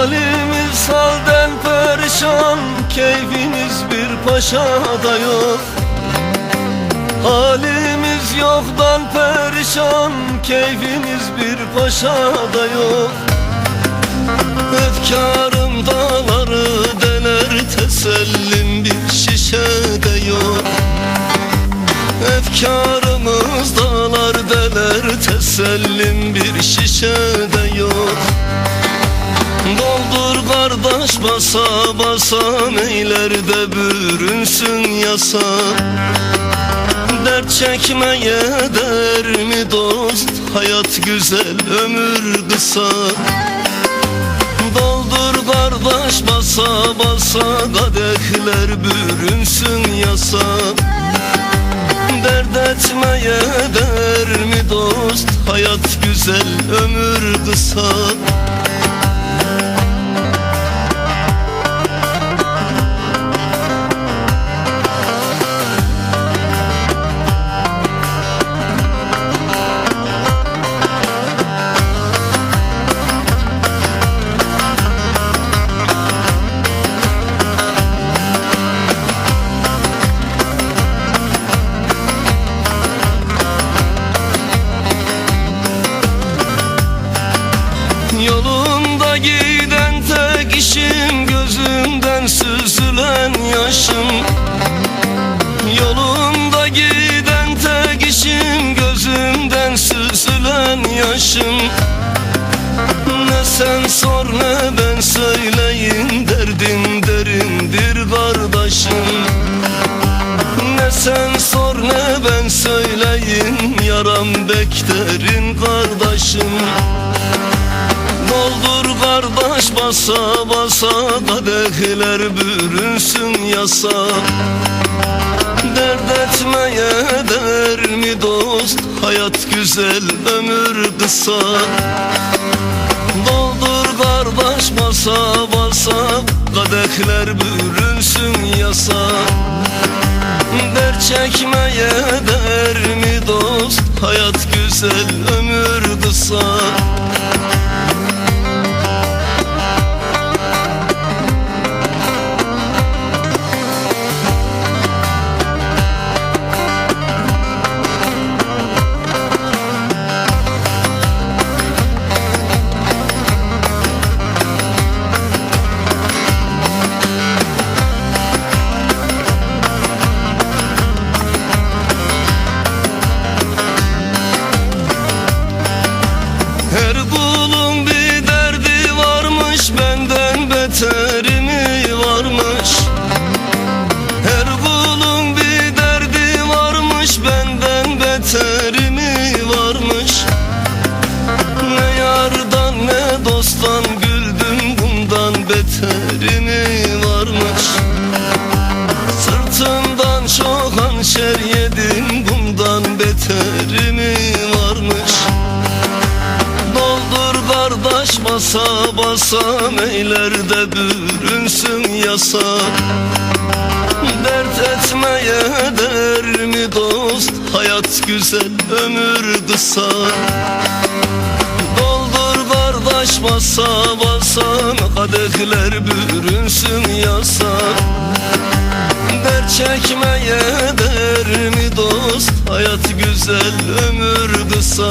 Halimiz halden perişan Keyfimiz bir paşada yok. Halimiz yoktan perişan Keyfimiz bir paşada yok. Efkarım dağları deler Tesellim bir şişede yok. Efkarımız dağlar deler Tesellim bir şişede yok Doldur kardeş basa basa Neylerde bürünsün yasa. Dert çekmeye der mi dost? Hayat güzel ömür kısa. Doldur kardeş basa basa Kadehler bürünsün yasa. Dert etmeye der mi dost? Hayat güzel ömür kısa yaşım Ne sen sor ne ben söyleyin Derdin derindir kardeşim. Ne sen sor ne ben söyleyin Yaram bekterin kardeşim. Doldur kardeş basa basa Kadehler bürünsün yasa. Dert etmeye der mi dost? Hayat güzel ömür kısa Doldur kardeş basa basa Kadehler bürünsün yasa. Dert çekmeye der mi dost? Hayat güzel ömür kısa hançer yedim Bundan beteri mi varmış? Doldur kardeş basa basa Meylerde bürünsün yasa. Dert etmeye der mi dost? Hayat güzel ömür kısa. Doldur kardeş basa basa Kadehler bürünsün yasa çekmeye der mi dost? Hayat güzel ömür kısa